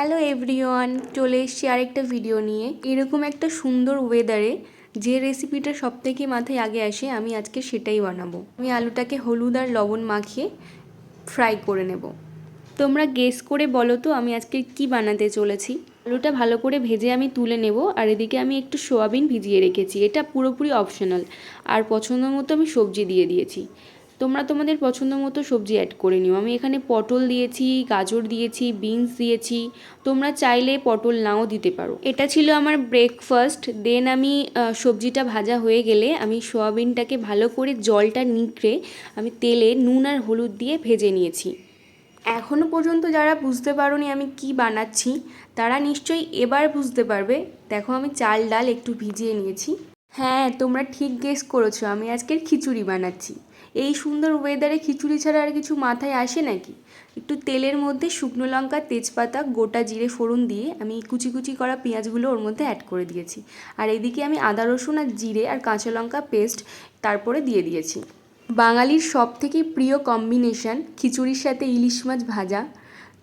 Hello everyone, চলে এসেছি আরেকটা ভিডিও নিয়ে। এরকম একটা সুন্দর ওয়েদারে যে রেসিপিটা সব থেকে মাথায় আগে আসে, আমি আজকে সেটাই বানাবো। আমি আলুটাকে হলুদ আর লবণ মাখিয়ে ফ্রাই করে নেব। তোমরা গেস করে বলো তো আমি আজকে কি বানাতে চলেছি। আলুটা ভালো করে ভেজে আমি তুলে নেব, আর এদিকে আমি একটু সোয়াবিন ভিজিয়ে রেখেছি। এটা পুরোপুরি অপশনাল আর পছন্দ মতো আমি সবজি দিয়ে দিয়েছি। তোমরা তোমাদের পছন্দ মতো সবজি অ্যাড করে নিও। আমি এখানে পটল দিয়েছি, গাজর দিয়েছি বিনস দিয়েছি। তোমরা চাইলে পটল নাও দিতে পারো। এটা ছিল আমার ব্রেকফাস্ট দেন আমি সবজিটা ভাজা হয়ে গেলে আমি সোয়াবিনটাকে ভালো করে জলটা নিকড়ে আমি তেলে নুন আর হলুদ দিয়ে ভেজে নিয়েছি। এখনও পর্যন্ত যারা বুঝতে পারোনি আমি কি বানাচ্ছি, তারা নিশ্চয়ই এবার বুঝতে পারবে। দেখো আমি চাল, ডাল একটু ভিজিয়ে নিয়েছি। হ্যাঁ তোমরা ঠিক গেস করেছ, আমি আজকের খিচুড়ি বানাচ্ছি। এই সুন্দর ওয়েদারে খিচুড়ি ছাড়া আর কিছু মাথায় আসে নাকি? একটু তেলের মধ্যে শুকনো লঙ্কা, তেজপাতা, গোটা জিরে ফোড়ন দিয়ে আমি কুচি কুচি করা পেঁয়াজগুলো ওর মধ্যে অ্যাড করে দিয়েছি। আর এদিকে আমি আদা, রসুন আর জিরে আর কাঁচা লঙ্কা পেস্ট তারপরে দিয়ে দিয়েছি। বাঙালির সব থেকে প্রিয় কম্বিনেশন খিচুড়ির সাথে ইলিশ মাছ ভাজা।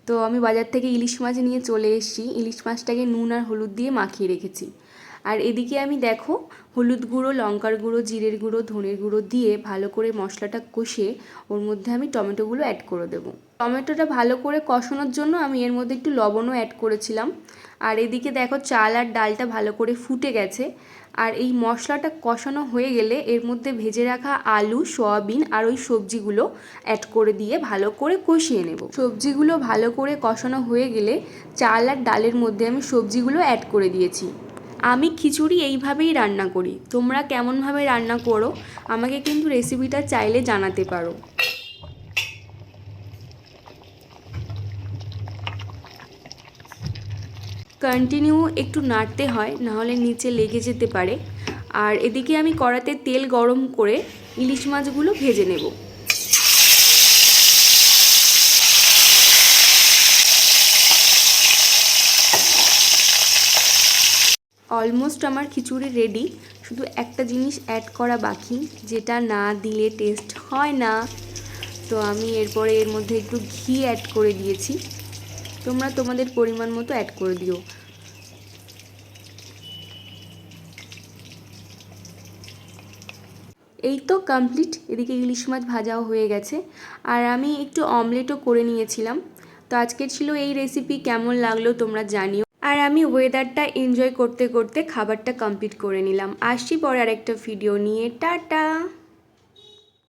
তো আমি বাজার থেকে ইলিশ মাছ নিয়ে চলে এসেছি। ইলিশ মাছটাকে নুন আর হলুদ দিয়ে মাখিয়ে রেখেছি। আর এদিকে আমি দেখো, হলুদ গুঁড়ো, লঙ্কার গুঁড়ো, জিরের গুঁড়ো, ধনের গুঁড়ো দিয়ে ভালো করে মশলাটা কষে ওর মধ্যে আমি টমেটোগুলো অ্যাড করে দেবো। টমেটোটা ভালো করে কষানোর জন্য আমি এর মধ্যে একটু লবণও অ্যাড করেছিলাম। আর এদিকে দেখো, চাল আর ডালটা ভালো করে ফুটে গেছে। আর এই মশলাটা কষানো হয়ে গেলে এর মধ্যে ভেজে রাখা আলু, সয়াবিন আর ওই সবজিগুলো অ্যাড করে দিয়ে ভালো করে কষিয়ে নেব। সবজিগুলো ভালো করে কষানো হয়ে গেলে চাল আর ডালের মধ্যে আমি সবজিগুলো অ্যাড করে দিয়েছি। আমি খিচুড়ি এইভাবেই রান্না করি। তোমরা কেমনভাবে রান্না করো, আমাকে কিন্তু রেসিপিটা চাইলে জানাতে পারো। কন্টিনিউ একটু নাড়তে হয়, নাহলে নিচে লেগে যেতে পারে। আর এদিকে আমি কড়াতে তেল গরম করে ইলিশ মাছগুলো ভেজে নেব। অলমোস্ট আমার খিচুড়ি রেডি শুধু একটা জিনিস অ্যাড করা বাকি, যেটা না দিলে টেস্ট হয় না। তো আমি এরপরে এর মধ্যে একটু ঘি অ্যাড করে দিয়েছি। তোমরা তোমাদের পরিমাণ মতো অ্যাড করে দিও। এই তো কমপ্লিট এদিকে ইলিশ মাছ ভাজাও হয়ে গেছে। আর আমি একটু অমলেটও করে নিয়েছিলাম। তো আজকের ছিল এই রেসিপি কেমন লাগল তোমরা জানিও। আর আমি ওয়েদারটা এনজয় করতে করতে খাবারটা কমপ্লিট করে নিলাম। আসছি পরে আর একটা ভিডিও নিয়ে। টাটা!